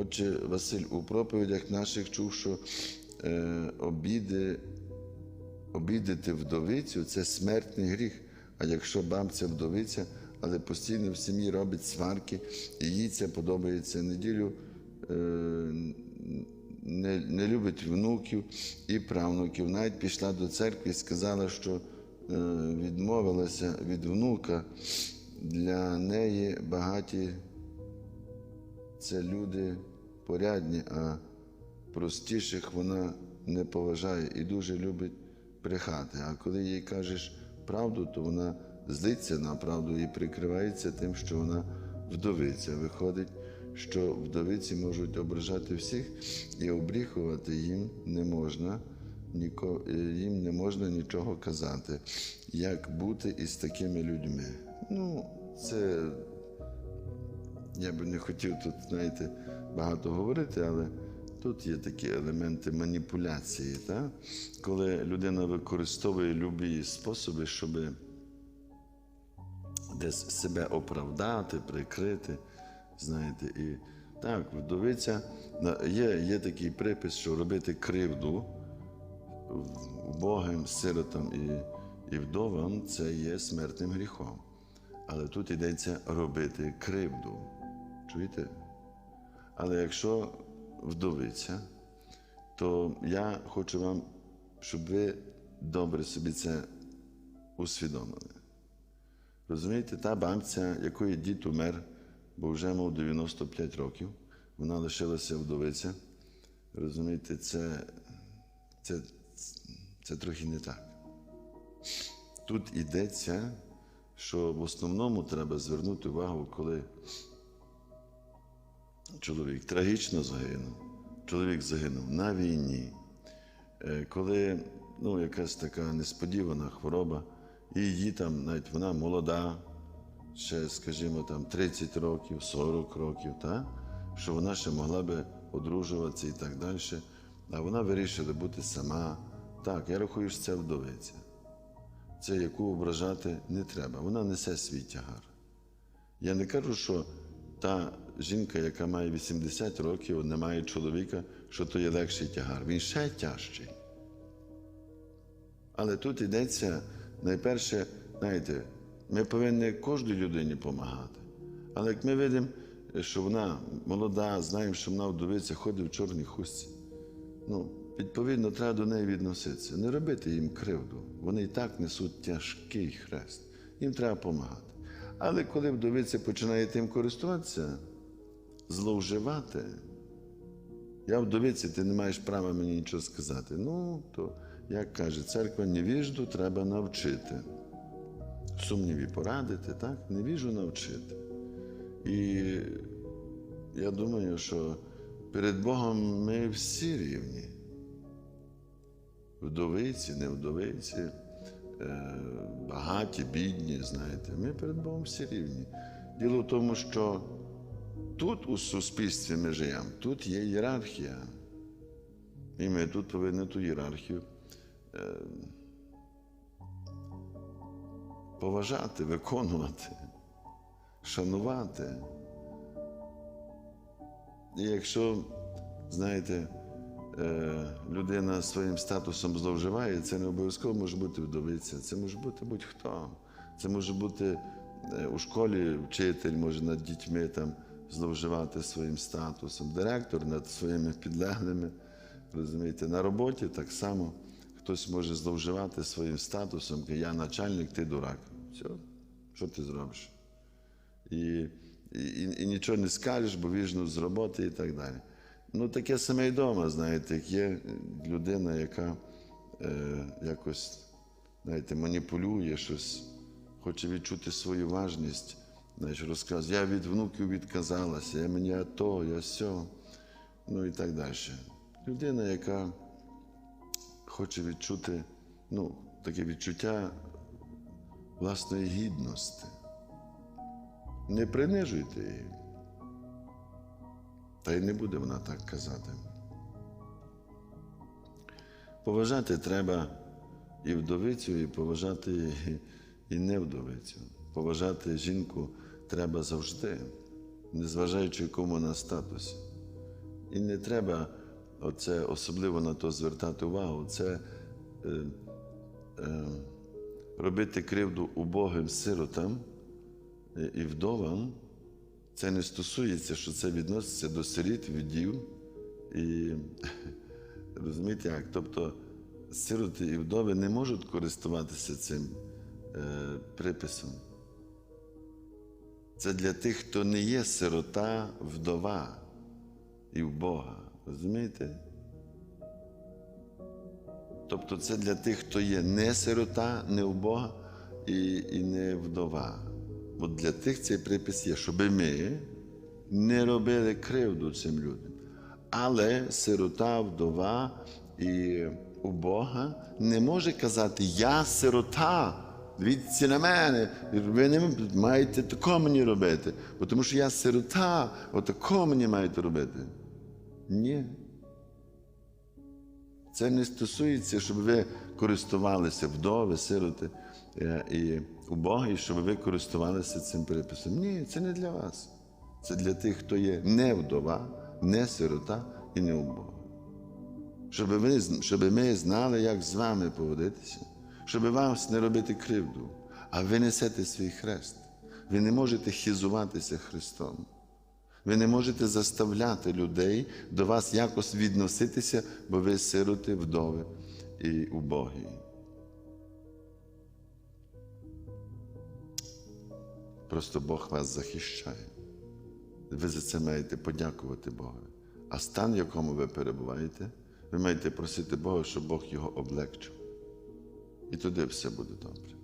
Отже, Василь, у проповідях наших чув, що е, обіди, обідати вдовицю це смертний гріх. А якщо бабця вдовиця, але постійно в сім'ї робить сварки, і їй це подобається неділю. Е, не, не любить внуків і правнуків. Навіть пішла до церкви і сказала, що е, відмовилася від внука. Для неї багаті це люди порядні, а простіших вона не поважає і дуже любить брехати. А коли їй кажеш правду, то вона злиться на правду і прикривається тим, що вона вдовиця. Виходить, що вдовиці можуть ображати всіх і обріхувати їм не можна. Ніко, їм не можна нічого казати, як бути із такими людьми. Ну, це я би не хотів тут, знаєте, багато говорити, але тут є такі елементи маніпуляції, так? коли людина використовує любі способи, щоб десь себе оправдати, прикрити. Знаєте, і так, вдовиця є, є такий припис, що робити кривду убогим, сиротам і, і вдовам це є смертним гріхом. Але тут йдеться робити кривду. Чуєте? Але якщо вдовиця, то я хочу вам, щоб ви добре собі це усвідомили. Розумієте, та бабця, якої дід умер, бо вже мав 95 років, вона лишилася вдовиця. Розумієте, це, це, це трохи не так. Тут йдеться, що в основному треба звернути увагу, коли чоловік трагічно загинув, чоловік загинув на війні, Е, коли ну, якась така несподівана хвороба, і її там, навіть вона молода, ще, скажімо, там 30 років, 40 років, та? що вона ще могла би одружуватися і так далі. А вона вирішила бути сама. Так, я рахую, що це вдовиця. Це яку ображати не треба. Вона несе свій тягар. Я не кажу, що та жінка, яка має 80 років, не має чоловіка, що то є легший тягар. Він ще тяжчий. Але тут йдеться, найперше, знаєте, ми повинні кожній людині допомагати. Але як ми видимо, що вона молода, знаємо, що вона вдовиця, ходить в чорній хустці, ну, відповідно, треба до неї відноситися. Не робити їм кривду. Вони і так несуть тяжкий хрест. Їм треба допомагати. Але коли вдовиця починає тим користуватися, зловживати, я вдовиці, ти не маєш права мені нічого сказати. Ну, то, як каже церква, невіжду треба навчити. Сумніві порадити, так? Невіжу навчити. І я думаю, що перед Богом ми всі рівні. Вдовиці, не вдовиці, е, багаті, бідні, знаєте, ми перед Богом всі рівні. Діло в тому, що тут у суспільстві ми живемо, тут є ієрархія. І ми тут повинні ту ієрархію е, поважати, виконувати, шанувати. І якщо, знаєте, е, людина своїм статусом зловживає, це не обов'язково може бути вдовиця, це може бути будь-хто. Це може бути е, у школі вчитель може над дітьми там зловживати своїм статусом, директор над своїми підлеглими. Розумієте, на роботі так само хтось може зловживати своїм статусом, каже, я начальник, ти дурак. Все, що ти зробиш? І, і, і нічого не скажеш, бо віжну з роботи і так далі. Ну, таке саме й вдома, знаєте, як є людина, яка е, якось знаєте, маніпулює щось, хоче відчути свою важність, знаєш, розказує, я від внуків відказалася, я мені то, я сьо, ну і так далі. Людина, яка хоче відчути ну, таке відчуття власної гідності. Не принижуйте її. Та й не буде вона так казати. Поважати треба і вдовицю, і поважати і, і не. Поважати жінку треба завжди, незважаючи якому вона статусі. І не треба оце особливо на то звертати увагу. Це е, е, робити кривду убогим сиротам і- і вдовам. Це не стосується, що це відноситься до сиріт, віддів. І розумієте як? Тобто сироти і вдови не можуть користуватися цим е, приписом. Це для тих, хто не є сирота, вдова і в Бога. Розумієте? Тобто це для тих, хто є не сирота, не в Бога і, і не вдова. От для тих цей припис є, щоб ми не робили кривду цим людям. Але сирота, вдова і убога не може казати Я сирота. Дивіться на мене, ви не маєте тако мені робити, бо тому що я сирота, отако мені маєте робити. Ні. Це не стосується, щоб ви користувалися вдови, сироти е, і убоги, щоб ви користувалися цим приписом. Ні, це не для вас. Це для тих, хто є не вдова, не сирота і не убога. Щоб, щоб ми знали, як з вами поводитися, щоб вас не робити кривду, а ви несете свій хрест. Ви не можете хизуватися Христом. Ви не можете заставляти людей до вас якось відноситися, бо ви сироти, вдови і убогі. Просто Бог вас захищає. Ви за це маєте подякувати Богу. А стан, в якому ви перебуваєте, ви маєте просити Бога, щоб Бог його облегчив. І туди все буде добре.